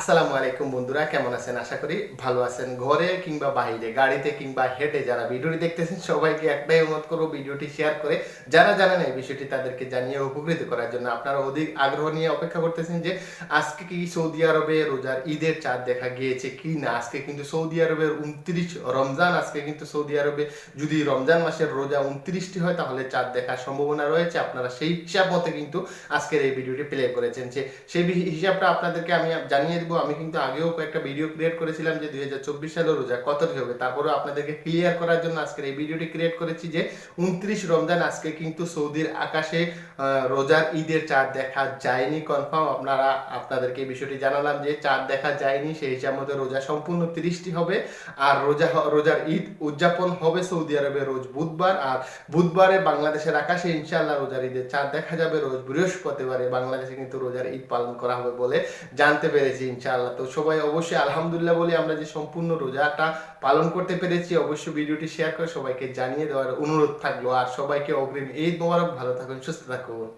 আসসালামু আলাইকুম বন্ধুরা, কেমন আছেন? আশা করি ভালো আছেন। ঘরে কিংবা বাইরে, গাড়িতে কিংবা হেঁটে যারা ভিডিওটি দেখতেছেন, সবাইকে একটাই অনুরোধ করব ভিডিওটি শেয়ার করে যারা জানেন এই বিষয়টি তাদেরকে জানিয়ে উপকৃত করার জন্য। আপনারা অধিক আগ্রহ নিয়ে অপেক্ষা করতেছেন যে আজকে কি সৌদি আরবে রোজার ঈদের চাঁদ দেখা গিয়েছে কি না? আজকে কিন্তু সৌদি আরবের উনত্রিশ রমজান, আজকে কিন্তু সৌদি আরবে যদি রমজান মাসের রোজা উনত্রিশটি হয়, তাহলে চাঁদ দেখার সম্ভাবনা রয়েছে। আপনারা সেই হিসাব মতে কিন্তু আজকের এই ভিডিওটি প্লে করেছেন যে সেই হিসাবটা আপনাদেরকে আমি জানিয়ে দিব আমি কিন্তু আগেও কয়েকটা ভিডিও ক্রিয়েট করেছিলাম যে দুই হাজার চব্বিশ সালের রোজা, কত কি হবে? তারপরেও আপনাদেরকে ক্লিয়ার করার জন্য আজকের এই ভিডিওটি ক্রিয়েট করেছি যে উনত্রিশ রমজান আজকে কিন্তু সৌদির আকাশে রোজার ঈদের চাঁদ দেখা যায়নি। কনফার্ম আপনারা, আপনাদেরকে এই বিষয়টি জানালাম যে চাঁদ দেখা যায়নি, সেই হিসাব মতো রোজা সম্পূর্ণ তিরিশটি হবে। আর রোজা রোজার ঈদ উদযাপন হবে সৌদি আরবে রোজ বুধবার। আর বুধবারে বাংলাদেশের আকাশে ইনশাআল্লাহ রোজার ঈদের চাঁদ দেখা যাবে রোজ বৃহস্পতিবারে। বাংলাদেশে কিন্তু রোজার ঈদ পালন করা হবে বলে জানতে পেরেছি। ইনশাআল্লাহ। তো সবাই অবশ্যই আলহামদুলিল্লাহ বলে আমরা যে সম্পূর্ণ রোজাটা পালন করতে পেরেছি, অবশ্যই ভিডিওটি শেয়ার করে সবাইকে জানিয়ে দেওয়ার অনুরোধ থাকল। আর সবাইকে অগ্রিম এই মোবারক, ভালো থাকুন, সুস্থ থাকুন।